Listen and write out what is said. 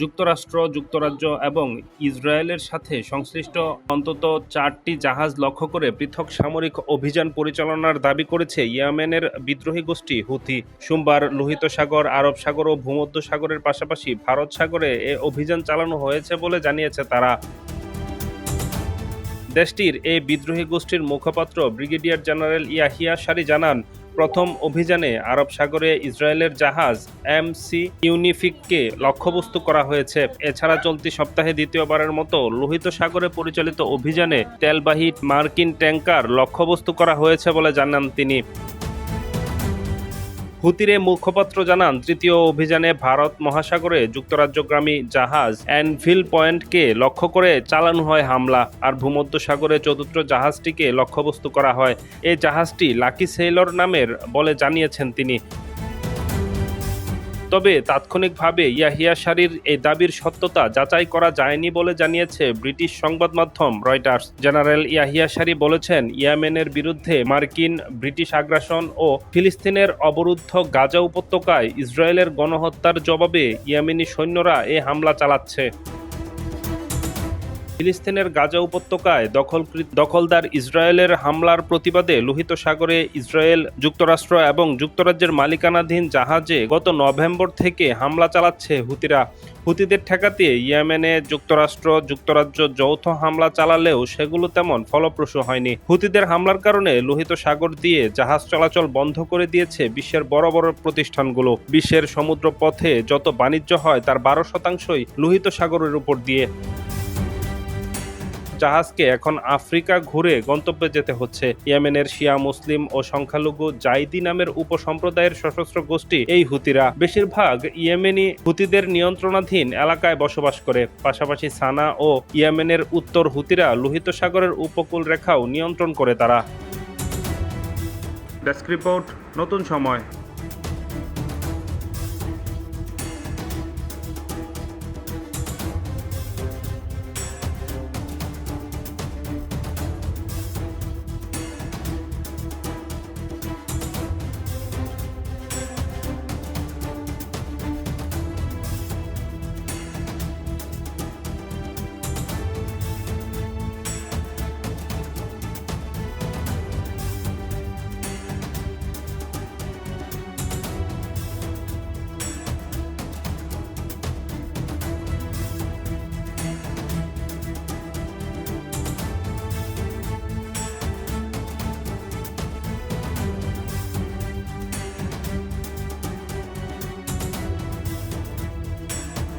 যুক্তরাষ্ট্র, যুক্তরাজ্য এবং ইসরায়েলের সাথে সংশ্লিষ্ট অন্তত চারটি জাহাজ লক্ষ্য করে পৃথক সামরিক অভিযান পরিচালনার দাবি করেছে ইয়েমেনের বিদ্রোহী গোষ্ঠী হুথি। সোমবার লোহিত সাগর, আরব সাগর ও ভূমধ্য সাগরের পাশাপাশি ভারত সাগরে এ অভিযান চালানো হয়েছে বলে জানিয়েছে তারা। দেশটির এই বিদ্রোহী গোষ্ঠীর মুখপাত্র ব্রিগেডিয়ার জেনারেল ইয়াহিয়া সারি জানান প্রথম অভিযানে আরব সাগরে ইসরায়েলের জাহাজ এম সি ইউনিফিককে লক্ষ্যবস্তু করা হয়েছে। এছাড়া চলতি সপ্তাহে দ্বিতীয়বারের মতো লোহিত সাগরে পরিচালিত অভিযানে তেলবাহী মার্কিন ট্যাঙ্কার লক্ষ্যবস্তু করা হয়েছে বলে জানান তিনি। হুতিরে মুখপাত্র জানান, তৃতীয় অভিযানে ভারত মহাসাগরে যুক্তরাজ্যগ্রামী জাহাজ অ্যানভিল পয়েন্টকে লক্ষ্য করে চালানো হয় হামলা আর ভূমধ্য সাগরে চতুর্থ জাহাজটিকে লক্ষ্যবস্তু করা হয়। এই জাহাজটি লাকি সেইলর নামের বলে জানিয়েছেন তিনি। তবে তাৎক্ষণিকভাবে ইয়াহিয়া শারির এই দাবির সত্যতা যাচাই করা যায়নি বলে জানিয়েছে ব্রিটিশ সংবাদ মাধ্যম রয়টার্স। জেনারেল ইয়াহিয়া শারি বলেছেন, ইয়ামেনের বিরুদ্ধে মার্কিন, ব্রিটিশ আগ্রাসন ও ফিলিস্তিনের অবরুদ্ধ গাজা উপত্যকায় ইসরায়েলের গণহত্যার জবাবে ইয়ামেনি সৈন্যরা এ হামলা চালাচ্ছে। ফিলিস্তিনের গাজা উপত্যকায় দখলকৃত দখলদার ইসরায়েলের হামলার প্রতিবাদে লোহিত সাগরে ইসরায়েল, যুক্তরাষ্ট্র এবং যুক্তরাজ্যের মালিকানাধীন জাহাজে গত নভেম্বর থেকে হামলা চালাচ্ছে হুতিরা। হুতিদের ঠেকাতে ইয়েমেনে যুক্তরাষ্ট্র, যুক্তরাজ্য যৌথ হামলা চালালেও সেগুলো তেমন ফলপ্রসূ হয়নি। হুতিদের হামলার কারণে লোহিত সাগর দিয়ে জাহাজ চলাচল বন্ধ করে দিয়েছে বিশ্বের বড় বড় প্রতিষ্ঠানগুলো। বিশ্বের সমুদ্র পথে যত বাণিজ্য হয়, তার বারো শতাংশই লোহিত সাগরের উপর দিয়ে। জাহাজকে এখন আফ্রিকা ঘুরে গন্তব্যে যেতে হচ্ছে। ইয়েমেনের শিয়া মুসলিম ও সংখ্যালঘু জাইদি নামের উপসম্প্রদায়ের সশস্ত্র গোষ্ঠী এই হুতিরা। বেশিরভাগ ইয়েমেনি হুতিদের নিয়ন্ত্রণাধীন এলাকায় বসবাস করে। পাশাপাশি সানা ও ইয়েমেনের উত্তর হুতিরা লোহিত সাগরের উপকূল রেখাও নিয়ন্ত্রণ করে তারা। ডেস্ক রিপোর্ট, নতুন সময়।